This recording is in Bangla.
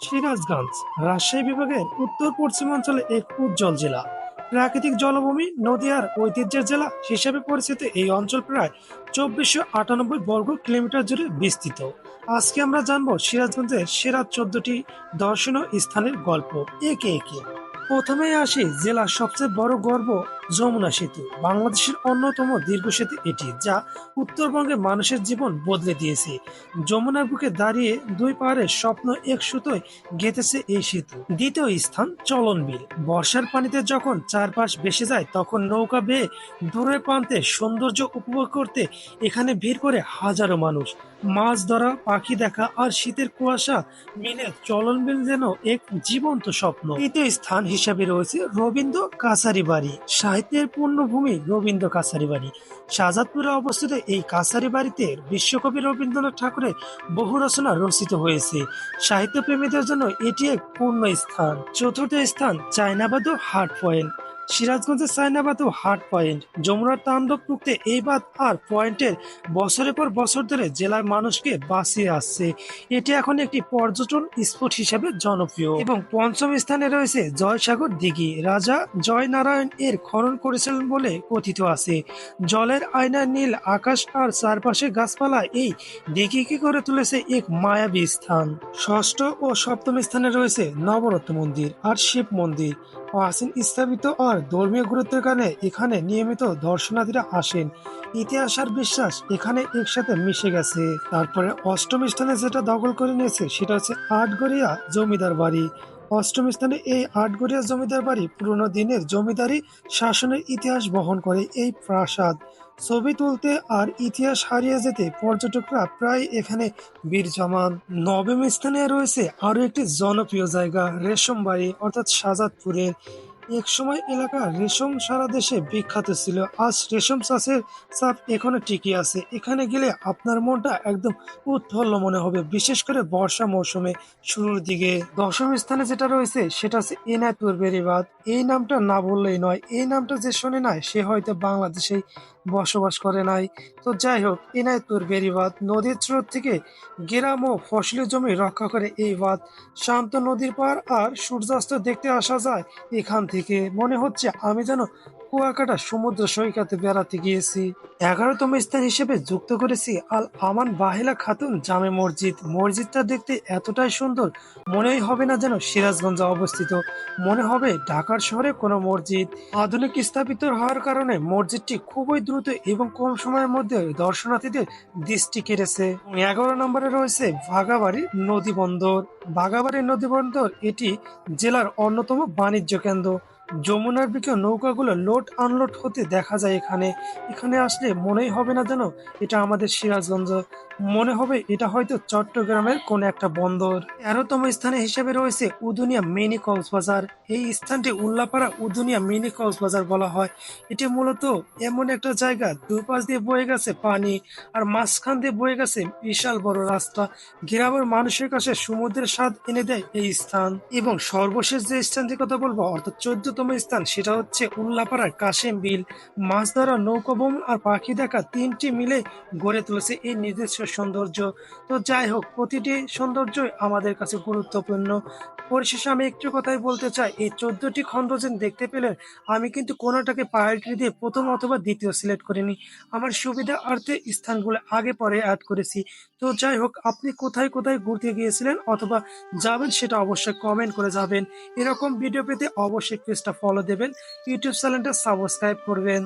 সিরাজগঞ্জ, রাজশাহী বিভাগের উত্তর পশ্চিমাঞ্চলে এক উজ্জ্বল জেলা। প্রাকৃতিক জলভূমি নদী আর ঐতিহ্যের জেলা হিসেবে পরিচিত এই অঞ্চল প্রায় চব্বিশশো আটানব্বই বর্গ কিলোমিটার জুড়ে বিস্তৃত। আজকে আমরা জানব সিরাজগঞ্জের সেরা চোদ্দটি দর্শনীয় স্থানের গল্প। একে একে। প্রথমেই আসি জেলার সবচেয়ে বড় গর্ব যমুনা সেতু, বাংলাদেশের অন্যতম দীর্ঘ সেতু এটি, যা উত্তরবঙ্গের মানুষের জীবন বদলে দিয়েছে। যমুনার বুকে দাঁড়িয়ে দুই পাহাড়ের স্বপ্ন এক সুতোয় গেঁথেছে এই সেতু। দ্বিতীয় স্থান চলন বিল বর্ষার পানিতে যখন চারপাশ ভেসে যায়, তখন নৌকা বেয়ে দূরের প্রান্তে সৌন্দর্য উপভোগ করতে এখানে ভিড় করে হাজারো মানুষ। মাছ ধরা, পাখি দেখা আর শীতের কুয়াশা মিলে চলন বিল যেন এক জীবন্ত স্বপ্ন। তৃতীয় স্থান হিসাবে রয়েছে রবীন্দ্র কাছারি বাড়ি। সাহিত্যের পূর্ণভূমি রবীন্দ্র কাছারি বাড়ি। শাহজাদপুরে অবস্থিত এই কাছারি বাড়িতে বিশ্বকবি রবীন্দ্রনাথ ঠাকুরের বহু রচনা রচিত হয়েছে। সাহিত্য প্রেমীদের জন্য এটি এক পূর্ণ স্থান। চতুর্থ স্থান চায়নাবাদ হার্ট পয়েন্ট। সিরাজগঞ্জের চায়নাবাদ ও হার্ট পয়েন্ট। যমুনার তাণ্ডব এই বাদ আর পয়েন্টের বছরের পর বছর ধরে জেলার মানুষকে বাঁচিয়ে আসছে। এটি এখন একটি পর্যটন স্পট হিসেবে জনপ্রিয়। এবং পঞ্চম স্থানে রয়েছে জয়সাগর দিঘি। রাজা জয়নারায়ণ এর খনন করেছিলেন বলে কথিত আছে। জলের আয়নার নীল আকাশ আর চারপাশে গাছপালা এই দিঘিকে করে তুলেছে এক মায়াবী স্থান। ষষ্ঠ ও সপ্তম স্থানে রয়েছে নবরত্ন মন্দির আর শিব মন্দির। প্রাচীন স্থাপিত আর ধর্মীয় গুরুত্বের কারণে এখানে নিয়মিত দর্শনার্থীরা আসেন। ইতিহাস আর বিশ্বাস এখানে একসাথে মিশে গেছে। তারপরে অষ্টম স্থানে যেটা দখল করে নিয়েছে, সেটা হচ্ছে আটগড়িয়া জমিদার বাড়ি। অষ্টম স্থানে এই আটগড়িয়া জমিদার বাড়ি পুরনো দিনের জমিদারি শাসনের ইতিহাস বহন করে এই প্রাসাদ। ছবি তুলতে আর ইতিহাস হারিয়ে যেতে পর্যটকরা প্রায় এখানে ভিড় জমান। নবম স্থানে রয়েছে আরও একটি জনপ্রিয় জায়গা, রেশম বাড়ি, অর্থাৎ শাহজাদপুরের এক সময় এলাকা রেশম সারা দেশে বিখ্যাত ছিল। আজ রেশম চাষের চাপ এখনও টিকে আছে। এখানে গেলে আপনার মনটা একদম উৎফুল্ল মনে হবে, বিশেষ করে বর্ষা মৌসুমে। শুরুর দিকে দশম স্থানে যেটা রয়েছে, সেটা হচ্ছে এনায়তুর বেরিবাদ এই নামটা না বললেই নয়, এই নামটা যে শোনে নাই সে হয়তো বাংলাদেশেই বসবাস করে নাই। তো যাই হোক এনায়তুর বেরিবাদ নদীর স্রোত থেকে গ্রাম ও ফসলি জমি রক্ষা করে এই বাঁধ শান্ত নদীর পার আর সূর্যাস্ত দেখতে আসা যায় এখান থেকে। মনে হচ্ছে আমি যেন কুয়াকাটা সমুদ্র সৈকতে বেড়াতে গিয়েছি। এগারোতম স্থান হিসেবে যুক্ত করেছি আল আমান বাহিলা খাতুন জামে মসজিদ। মসজিদটা দেখতে এতটাই সুন্দর, মনেই হবে না যেন সিরাজগঞ্জে অবস্থিত। মনে হবে ঢাকার শহরে কোনো মসজিদ। আধুনিক স্থাপিত হওয়ার কারণে মসজিদটি খুবই দ্রুত এবং কম সময়ের মধ্যে দর্শনার্থীদের দৃষ্টি কেড়েছে। এগারো নম্বরে রয়েছে ভাগাবাড়ি নদী বন্দর। বাগাবাড়ি নদী বন্দর এটি জেলার অন্যতম বাণিজ্য কেন্দ্র। যমুনার দিকে নৌকাগুলো লোড আনলোড হতে দেখা যায় এখানে। এখানে আসলে মনেই হবে না যেন এটা আমাদের সিরাজগঞ্জ মনে হবে এটা হয়তো চট্টগ্রামের কোন একটা বন্দর। তেরোতম স্থানে হিসেবে রয়েছে উদুনিয়া মিনি কক্সবাজার। এই স্থানটি উল্লাপাড়া উদুনিয়া মিনি কক্সবাজার বলা হয়। এটি মূলত এমন একটা জায়গা, দুপাশ দিয়ে বয়ে গেছে পানি আর মাঝখান দিয়ে বয়ে গেছে বিশাল বড় রাস্তা। গ্রামের মানুষের কাছে সমুদ্রের স্বাদ এনে দেয় এই স্থান। এবং সর্বশেষ যে স্থানটির কথা বলব, অর্থাৎ চোদ্দতম স্থান, সেটা হচ্ছে উল্লাপাড়ার কাশেম বিল মাছ ধরা নৌকা ভ্রমণ আর পাখি দেখা তিনটি মিলে গড়ে তুলেছে এই নিজস্ব সৌন্দর্য। তো যাই হোক, প্রতিটি সৌন্দর্যই আমাদের কাছে গুরুত্বপূর্ণ। পরিশেষে আমি একটু কথাই বলতে চাই, এই চোদ্দটি খণ্ড যে দেখতে পেলে আমি কিন্তু কোনোটাকে প্রায়োরিটি দিয়ে প্রথম অথবা দ্বিতীয় সিলেক্ট করিনি। আমার সুবিধা অর্থে স্থানগুলো আগে পরে অ্যাড করেছি। তো যাই হোক, আপনি কোথায় কোথায় ঘুরতে গিয়েছিলেন অথবা যাবেন সেটা অবশ্যই কমেন্ট করে যাবেন। এরকম ভিডিও পেতে অবশ্যই পেজটা ফলো দেবেন। ইউটিউব চ্যানেলটা সাবস্ক্রাইব করবেন।